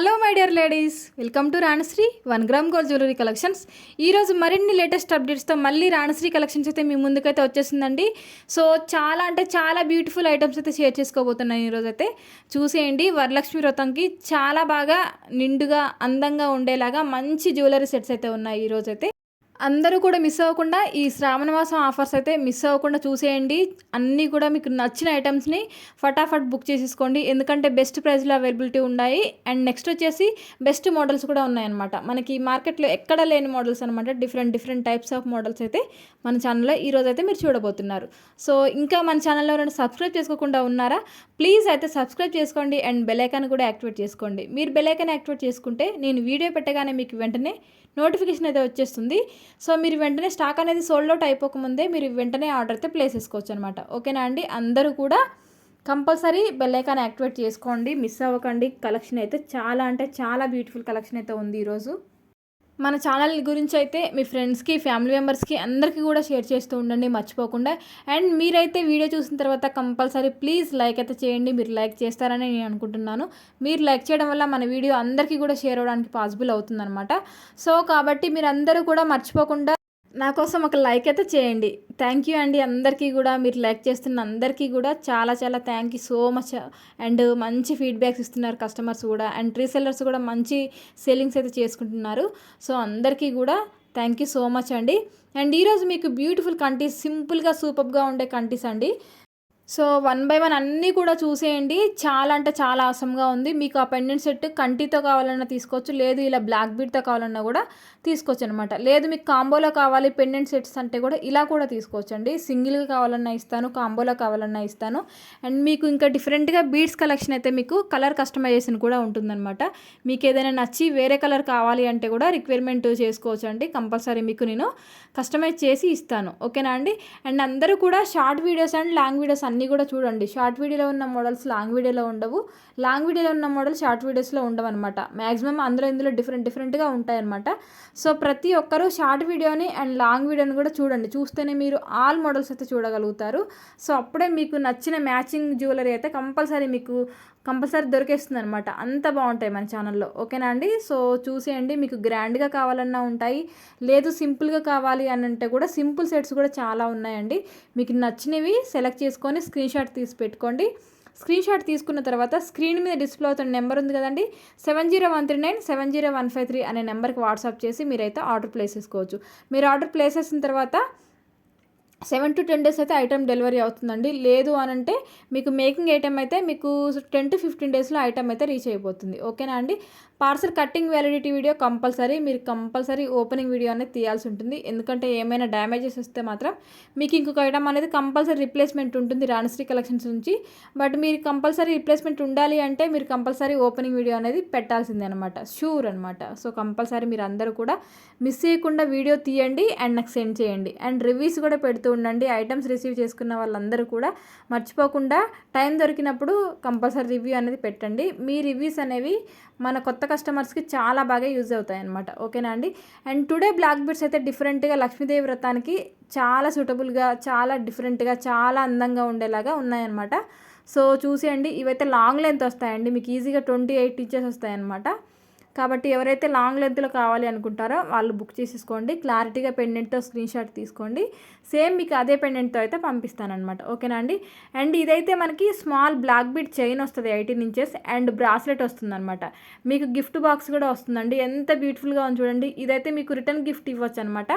Hello my dear ladies welcome to Ranashree one gram gold jewellery collections ఈరోజు మరిన్ని latest అప్డేట్స్తో మళ్ళీ Ranasri collections అయితే మీ ముందుకైతే వచ్చేసిందండి. సో చాలా అంటే చాలా బ్యూటిఫుల్ ఐటమ్స్ అయితే షేర్ చేసుకోబోతున్నాను ఈరోజు అయితే చూసేయండి వరలక్ష్మి వ్రతంకి చాలా బాగా నిండుగా అందంగా ఉండేలాగా మంచి జ్యువెలరీ సెట్స్ అయితే ఉన్నాయి ఈరోజు అయితే అందరూ కూడా మిస్ అవ్వకుండా ఈ శ్రావణ మాసం ఆఫర్స్ అయితే మిస్ అవ్వకుండా చూసేయండి. అన్నీ కూడా మీకు నచ్చిన ఐటమ్స్ని ఫటాఫట్ బుక్ చేసేసుకోండి. ఎందుకంటే బెస్ట్ ప్రైస్లో అవైలబిలిటీ ఉన్నాయి. అండ్ నెక్స్ట్ వచ్చేసి బెస్ట్ మోడల్స్ కూడా ఉన్నాయన్నమాట. మనకి మార్కెట్లో ఎక్కడ లేని మోడల్స్ అనమాట different different types of models అయితే మన ఛానల్లో ఈరోజు అయితే మీరు చూడబోతున్నారు. సో ఇంకా మన ఛానల్లో ఎవరైనా సబ్స్క్రైబ్ చేసుకోకుండా ఉన్నారా? ప్లీజ్ అయితే సబ్స్క్రైబ్ చేసుకోండి అండ్ బెలైకాన్ కూడా యాక్టివేట్ చేసుకోండి. మీరు బెలైకాన్ యాక్టివేట్ చేసుకుంటే నేను వీడియో పెట్టగానే మీకు వెంటనే నోటిఫికేషన్ అయితే వచ్చేస్తుంది. సో మీరు వెంటనే స్టాక్ అనేది సోల్డ్ అవుట్ అయిపోకముందే మీరు వెంటనే ఆర్డర్ అయితే ప్లేస్ చేసుకోవచ్చు అనమాట ఓకేనా అండి? అందరూ కూడా కంపల్సరీ బెల్ ఐకాన్ యాక్టివేట్ చేసుకోండి. మిస్ అవ్వకండి. కలెక్షన్ అయితే చాలా అంటే చాలా బ్యూటిఫుల్ కలెక్షన్ అయితే ఉంది ఈరోజు. మన ఛానల్ గురించి అయితే మీ ఫ్రెండ్స్కి ఫ్యామిలీ మెంబర్స్కి అందరికీ కూడా షేర్ చేస్తూ ఉండండి మర్చిపోకుండా. అండ్ మీరైతే వీడియో చూసిన తర్వాత కంపల్సరీ ప్లీజ్ లైక్ అయితే చేయండి మీరు లైక్ చేస్తారని నేను అనుకుంటున్నాను. మీరు లైక్ చేయడం వల్ల మన వీడియో అందరికీ కూడా షేర్ అవ్వడానికి పాసిబుల్ అవుతుందన్నమాట. సో కాబట్టి మీరు అందరూ కూడా మర్చిపోకుండా నా కోసం ఒక లైక్ అయితే చేయండి. థ్యాంక్ యూ అండి. అందరికీ కూడా మీరు లైక్ చేస్తున్న అందరికీ కూడా చాలా చాలా thank you so much and మంచి ఫీడ్బ్యాక్స్ ఇస్తున్నారు కస్టమర్స్ కూడా. అండ్ రీసెల్లర్స్ కూడా మంచి సేలింగ్స్ అయితే చేసుకుంటున్నారు. సో అందరికీ కూడా థ్యాంక్ యూ సో మచ్ అండి. అండ్ ఈరోజు మీకు బ్యూటిఫుల్ కంటీస్ సింపుల్గా సూపర్గా ఉండే కంటీస్ అండి. సో వన్ బై వన్ అన్నీ కూడా చూసేయండి. చాలా అంటే చాలా అవసరంగా ఉంది. మీకు ఆ పెండెంట్ సెట్ కంటితో కావాలన్నా తీసుకోవచ్చు. లేదు ఇలా బ్లాక్ బీడ్తో కావాలన్నా కూడా తీసుకోవచ్చు అనమాట లేదు మీకు కాంబోలో కావాలి పెండెంట్ సెట్స్ అంటే కూడా ఇలా కూడా తీసుకోవచ్చు అండి సింగిల్గా కావాలన్నా ఇస్తాను కాంబోలో కావాలన్నా ఇస్తాను. అండ్ మీకు ఇంకా డిఫరెంట్గా బీడ్స్ కలెక్షన్ అయితే మీకు కలర్ కస్టమైజేషన్ కూడా ఉంటుందన్నమాట. మీకు ఏదైనా నచ్చి వేరే కలర్ కావాలి అంటే కూడా రిక్వైర్మెంట్ చేసుకోవచ్చు అండి కంపల్సరీ మీకు నేను కస్టమైజ్ చేసి ఇస్తాను. ఓకేనా అండి? అండ్ అందరూ కూడా short videos and long videos అన్ని కూడా చూడండి. షార్ట్ వీడియోలో ఉన్న మోడల్స్ లాంగ్ వీడియోలో ఉండవు. లాంగ్ వీడియోలో ఉన్న మోడల్ షార్ట్ వీడియోస్లో ఉండవు అనమాట మ్యాక్సిమం అందులో ఇందులో డిఫరెంట్ డిఫరెంట్గా ఉంటాయన్నమాట. సో ప్రతి ఒక్కరూ షార్ట్ వీడియోని అండ్ లాంగ్ వీడియోని కూడా చూడండి. చూస్తేనే మీరు ఆల్ మోడల్స్ అయితే చూడగలుగుతారు. సో అప్పుడే మీకు నచ్చిన మ్యాచింగ్ జ్యువెలరీ అయితే కంపల్సరీ మీకు కంపల్సరీ దొరికేస్తుంది అనమాట అంత బాగుంటాయి మన ఛానల్లో. ఓకేనా అండి? సో చూసేయండి. మీకు గ్రాండ్గా కావాలన్నా ఉంటాయి. లేదు సింపుల్గా కావాలి అని అంటే కూడా సింపుల్ సెట్స్ కూడా చాలా ఉన్నాయండి. మీకు నచ్చినవి సెలెక్ట్ చేసుకొని స్క్రీన్ షాట్ తీసి పెట్టుకోండి. స్క్రీన్ షాట్ తీసుకున్న తర్వాత స్క్రీన్ మీద డిస్ప్లే అవుతున్న నెంబర్ ఉంది కదండి? Seven zero one three nine seven zero one five three అనే నెంబర్కి వాట్సాప్ చేసి మీరైతే ఆర్డర్ ప్లేస్ చేసుకోవచ్చు. మీరు ఆర్డర్ ప్లేస్ చేసిన తర్వాత సెవెన్ టు టెన్ డేస్ అయితే ఐటమ్ డెలివరీ అవుతుందండి. లేదు అని అంటే మీకు మేకింగ్ ఐటమ్ అయితే మీకు టెన్ టు ఫిఫ్టీన్ డేస్లో ఐటమ్ అయితే రీచ్ అయిపోతుంది. ఓకేనా అండి? Parcel cutting validity video compulsory. మీరు కంపల్సరీ ఓపెనింగ్ వీడియో అనేది తీయాల్సి ఉంటుంది. ఎందుకంటే ఏమైనా డ్యామేజెస్ వస్తే మాత్రం మీకు ఇంకొక ఐటమ్ అనేది కంపల్సరీ రిప్లేస్మెంట్ ఉంటుంది రాణశ్రీ కలెక్షన్స్ నుంచి. బట్ మీరు కంపల్సరీ రిప్లేస్మెంట్ ఉండాలి అంటే మీరు కంపల్సరీ ఓపెనింగ్ వీడియో అనేది పెట్టాల్సిందే అనమాట షూర్ అనమాట సో కంపల్సరీ మీరు అందరూ కూడా మిస్ చేయకుండా వీడియో తీయండి అండ్ నాకు సెండ్ చేయండి. అండ్ రివ్యూస్ కూడా పెడుతూ ఉండండి. ఐటమ్స్ రిసీవ్ చేసుకున్న వాళ్ళందరూ కూడా మర్చిపోకుండా టైం దొరికినప్పుడు కంపల్సరీ రివ్యూ అనేది పెట్టండి. మీ రివ్యూస్ అనేవి మన కొత్త కస్టమర్స్కి చాలా బాగా యూజ్ అవుతాయి అనమాట ఓకేనా అండి? అండ్ టుడే బ్లాక్ బీడ్స్ అయితే డిఫరెంట్గా లక్ష్మీదేవి వ్రతానికి చాలా సూటబుల్గా చాలా డిఫరెంట్గా చాలా అందంగా ఉండేలాగా ఉన్నాయన్నమాట. సో చూసేయండి. ఇవైతే లాంగ్ లెంత్ వస్తాయండి. మీకు ఈజీగా ట్వంటీ ఎయిట్ ఇంచెస్ వస్తాయన్నమాట. కాబట్టి ఎవరైతే లాంగ్ లెంత్లో కావాలి అనుకుంటారో వాళ్ళు బుక్ చేసేసుకోండి. క్లారిటీగా పెండెంట్తో స్క్రీన్ షాట్ తీసుకోండి. సేమ్ మీకు అదే పెండెంట్తో అయితే పంపిస్తానమాట ఓకేనా అండి? అండ్ ఇదైతే మనకి స్మాల్ బ్లాక్ బీట్ చైన్ వస్తుంది ఎయిటీన్ ఇంచెస్ అండ్ బ్రాస్లెట్ వస్తుందన్నమాట. మీకు గిఫ్ట్ బాక్స్ కూడా వస్తుందండి. ఎంత బ్యూటిఫుల్గా ఉంది చూడండి. ఇదైతే మీకు రిటర్న్ గిఫ్ట్ ఇవ్వచ్చు అనమాట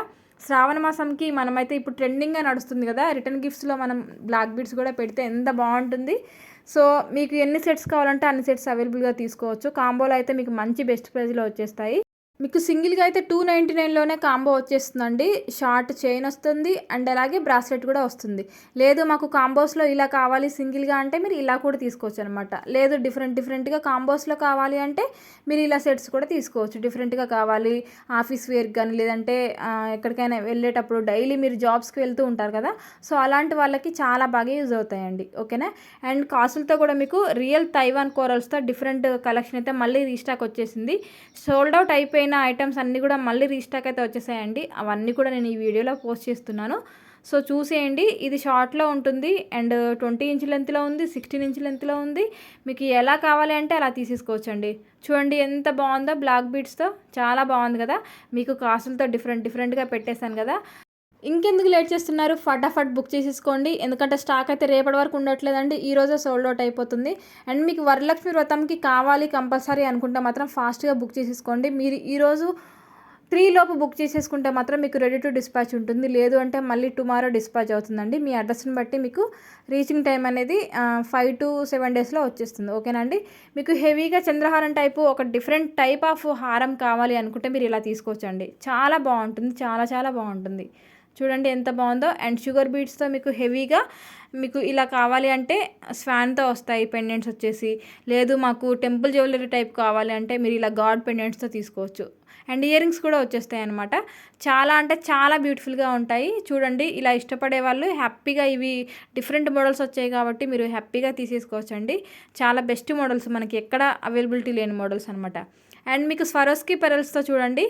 శ్రావణ మాసంకి మనమైతే ఇప్పుడు ట్రెండింగ్గా నడుస్తుంది కదా. రిటర్న్ గిఫ్ట్స్లో మనం బ్లాక్ బీడ్స్ కూడా పెడితే ఎంత బాగుంటుంది. సో మీకు ఎన్ని సెట్స్ కావాలంటే అన్ని సెట్స్ అవైలబుల్గా తీసుకోవచ్చు. కాంబోలో అయితే మీకు మంచి బెస్ట్ ప్రైస్లో వచ్చేస్తాయి. మీకు సింగిల్గా అయితే టూ నైంటీ నైన్లోనే కాంబో వచ్చేస్తుందండి. షార్ట్ చైన్ వస్తుంది అండ్ అలాగే బ్రాస్లెట్ కూడా వస్తుంది. లేదు మాకు కాంబోస్లో ఇలా కావాలి సింగిల్గా అంటే మీరు ఇలా కూడా తీసుకోవచ్చు అనమాట లేదు డిఫరెంట్ డిఫరెంట్గా కాంబోస్లో కావాలి అంటే మీరు ఇలా సెట్స్ కూడా తీసుకోవచ్చు. డిఫరెంట్గా కావాలి ఆఫీస్ వేర్ కానీ లేదంటే ఎక్కడికైనా వెళ్ళేటప్పుడు డైలీ మీరు జాబ్స్కి వెళ్తూ ఉంటారు కదా. సో అలాంటి వాళ్ళకి చాలా బాగా యూజ్ అవుతాయండి. ఓకేనా? అండ్ కాసులతో కూడా మీకు రియల్ తైవాన్ కోరల్స్తో డిఫరెంట్ కలెక్షన్ అయితే మళ్ళీ రీస్టాక్ వచ్చేసింది. సోల్డ్ అవుట్ అయిపోయిన ఐటమ్స్ అన్నీ కూడా మళ్ళీ రీస్టాక్ అయితే వచ్చేసాయండి. అవన్నీ కూడా నేను ఈ వీడియోలో పోస్ట్ చేస్తున్నాను. సో చూసేయండి. ఇది షార్ట్లో ఉంటుంది. అండ్ ట్వంటీ ఇంచ్ లెంత్లో ఉంది సిక్స్టీన్ ఇంచ్ లెంత్లో ఉంది. మీకు ఎలా కావాలి అంటే అలా తీసేసుకోవచ్చండి. చూడండి ఎంత బాగుందో. బ్లాక్ బీడ్స్తో చాలా బాగుంది కదా. మీకు కాసులతో డిఫరెంట్ డిఫరెంట్గా పెట్టేశాను కదా. ఇంకెందుకు లేట్ చేస్తున్నారు? ఫటాఫట్ బుక్ చేసేసుకోండి. ఎందుకంటే స్టాక్ అయితే రేపటి వరకు ఉండట్లేదండి. ఈ రోజే సోల్డ్ అవుట్ అయిపోతుంది. అండ్ మీకు వరలక్ష్మి వ్రతంకి కావాలి కంపల్సరీ అనుకుంటే మాత్రం ఫాస్ట్గా బుక్ చేసేసుకోండి. మీరు ఈరోజు త్రీ లోపు బుక్ చేసేసుకుంటే మాత్రం మీకు రెడీ టు డిస్పాచ్ ఉంటుంది. లేదు అంటే మళ్ళీ టుమారో డిస్పాచ్ అవుతుందండి. మీ అడ్రస్ని బట్టి మీకు రీచింగ్ టైం అనేది ఫైవ్ టు సెవెన్ డేస్లో వచ్చేస్తుంది. ఓకేనండి మీకు హెవీగా చంద్రహారం టైపు ఒక డిఫరెంట్ టైప్ ఆఫ్ హారం కావాలి అనుకుంటే మీరు ఇలా తీసుకోవచ్చండి. చాలా బాగుంటుంది. చాలా చాలా బాగుంటుంది. చూడండి ఎంత బాగుందో. అండ్ షుగర్ బీట్స్తో మీకు హెవీగా మీకు ఇలా కావాలి అంటే స్వాన్తో వస్తాయి పెండెంట్స్ వచ్చేసి. లేదు మాకు టెంపుల్ జ్యువెలరీ టైప్ కావాలి అంటే మీరు ఇలా గాడ్ పెండెంట్స్తో తీసుకోవచ్చు. అండ్ ఇయర్ రింగ్స్ కూడా వచ్చేస్తాయి అనమాట చాలా అంటే చాలా బ్యూటిఫుల్గా ఉంటాయి. చూడండి ఇలా ఇష్టపడే వాళ్ళు హ్యాపీగా ఇవి డిఫరెంట్ మోడల్స్ వచ్చాయి కాబట్టి మీరు హ్యాపీగా తీసేసుకోవచ్చండి. చాలా బెస్ట్ మోడల్స్ మనకి ఎక్కడ అవైలబిలిటీ లేని మోడల్స్ అనమాట అండ్ మీకు స్వరోస్కి పెరల్స్తో చూడండి.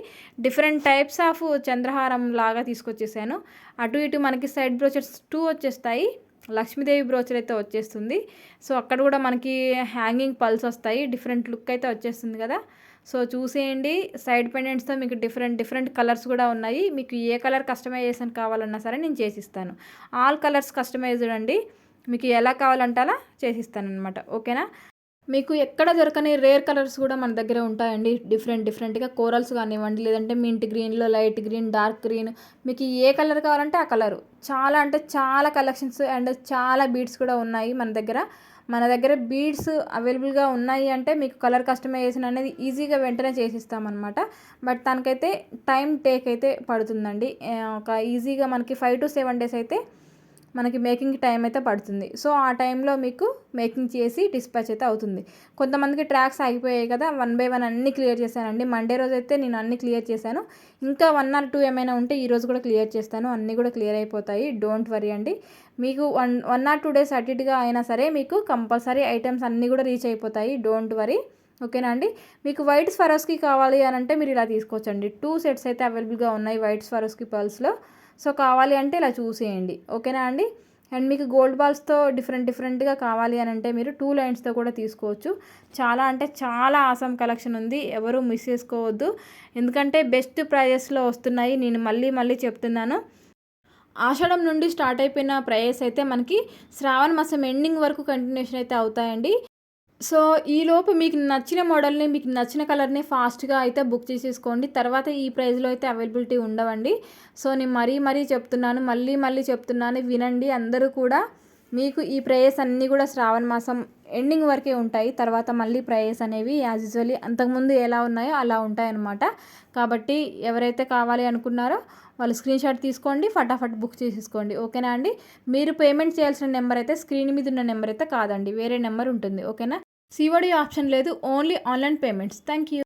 డిఫరెంట్ టైప్స్ ఆఫ్ చంద్రహారం లాగా తీసుకొచ్చేసాను. అటు ఇటు మనకి సైడ్ బ్రోచర్స్ టూ వచ్చేస్తాయి. లక్ష్మీదేవి బ్రోచర్ అయితే వచ్చేస్తుంది. సో అక్కడ కూడా మనకి హ్యాంగింగ్ పల్స్ వస్తాయి. డిఫరెంట్ లుక్ అయితే వచ్చేస్తుంది కదా. సో చూసేయండి. సైడ్ పెండెంట్స్తో మీకు డిఫరెంట్ డిఫరెంట్ కలర్స్ కూడా ఉన్నాయి. మీకు ఏ కలర్ కస్టమైజేషన్ కావాలన్నా సరే నేను చేసిస్తాను. ఆల్ కలర్స్ కస్టమైజ్డ్ అండి. మీకు ఎలా కావాలంటే అలా చేసిస్తాను అనమాట ఓకేనా? మీకు ఎక్కడ దొరకని రేర్ కలర్స్ కూడా మన దగ్గర ఉంటాయండి. డిఫరెంట్ డిఫరెంట్గా కోరల్స్ కానివ్వండి లేదంటే మింట్ గ్రీన్లో లైట్ గ్రీన్ డార్క్ గ్రీన్ మీకు ఏ కలర్ కావాలంటే ఆ కలరు చాలా అంటే చాలా కలెక్షన్స్ అండ్ చాలా బీడ్స్ కూడా ఉన్నాయి మన దగ్గర. మన దగ్గర బీడ్స్ అవైలబుల్గా ఉన్నాయి అంటే మీకు కలర్ కస్టమైజేషన్ అనేది ఈజీగా వెంటనే చేసిస్తామన్నమాట. బట్ దానికైతే టైం టేక్ అయితే పడుతుందండి. ఒక ఈజీగా మనకి ఫైవ్ టు సెవెన్ డేస్ అయితే మనకి మేకింగ్ టైం అయితే పడుతుంది. సో ఆ టైంలో మీకు మేకింగ్ చేసి డిస్పాచ్ అయితే అవుతుంది. కొంతమందికి ట్రాక్స్ ఆగిపోయాయి కదా వన్ బై వన్ అన్నీ క్లియర్ చేశానండి. మండే రోజు అయితే నేను అన్నీ క్లియర్ చేశాను. ఇంకా వన్ ఆర్ టూ ఏమైనా ఉంటే ఈరోజు కూడా క్లియర్ చేస్తాను. అన్నీ కూడా క్లియర్ అయిపోతాయి. డోంట్ వరీ అండి. మీకు one one or two days అటిట్గా అయినా సరే మీకు కంపల్సరీ ఐటమ్స్ అన్నీ కూడా రీచ్ అయిపోతాయి. Don't worry. ఓకేనా అండి? మీకు వైట్ స్వరోస్కి కావాలి అని అంటే మీరు ఇలా తీసుకోవచ్చండి. టూ సెట్స్ అయితే అవైలబుల్గా ఉన్నాయి వైట్ స్వరోస్కి పర్ల్స్లో. సో కావాలి అంటే ఇలా చూసేయండి. ఓకేనా అండి? అండ్ మీకు గోల్డ్ బాల్స్తో డిఫరెంట్ డిఫరెంట్గా కావాలి అని అంటే మీరు టూ లైన్స్తో కూడా తీసుకోవచ్చు. చాలా అంటే చాలా ఆసం కలెక్షన్ ఉంది. ఎవరు మిస్ చేసుకోవద్దు. ఎందుకంటే బెస్ట్ ప్రైజెస్లో వస్తున్నాయి. నేను మళ్ళీ మళ్ళీ చెప్తున్నాను. ఆషాఢం నుండి స్టార్ట్ అయిపోయిన ప్రైజెస్ అయితే మనకి శ్రావణ మాసం ఎండింగ్ వరకు కంటిన్యూషన్ అయితే అవుతాయండి. సో ఈలోపు మీకు నచ్చిన మోడల్ని మీకు నచ్చిన కలర్ని ఫాస్ట్గా అయితే బుక్ చేసేసుకోండి. తర్వాత ఈ ప్రైస్లో అయితే అవైలబిలిటీ ఉండవండి. సో నేను మరీ మరీ చెప్తున్నాను మళ్ళీ మళ్ళీ చెప్తున్నాను వినండి. అందరూ కూడా మీకు ఈ ప్రైస్ అన్నీ కూడా శ్రావణ మాసం ఎండింగ్ వరకే ఉంటాయి. తర్వాత మళ్ళీ ప్రైస్ అనేవి యాజ్ యూజువల్లీ అంతకుముందు ఎలా ఉన్నాయో అలా ఉంటాయన్నమాట. కాబట్టి ఎవరైతే కావాలి అనుకున్నారో వాళ్ళు స్క్రీన్ షాట్ తీసుకోండి ఫటాఫట్ బుక్ చేసేసుకోండి. ఓకేనా అండి? మీరు పేమెంట్ చేయాల్సిన నెంబర్ అయితే స్క్రీన్ మీద ఉన్న నెంబర్ అయితే కాదండి. వేరే నెంబర్ ఉంటుంది. ఓకేనా? సివడి ఆప్షన్ లేదు only online payments. Thank you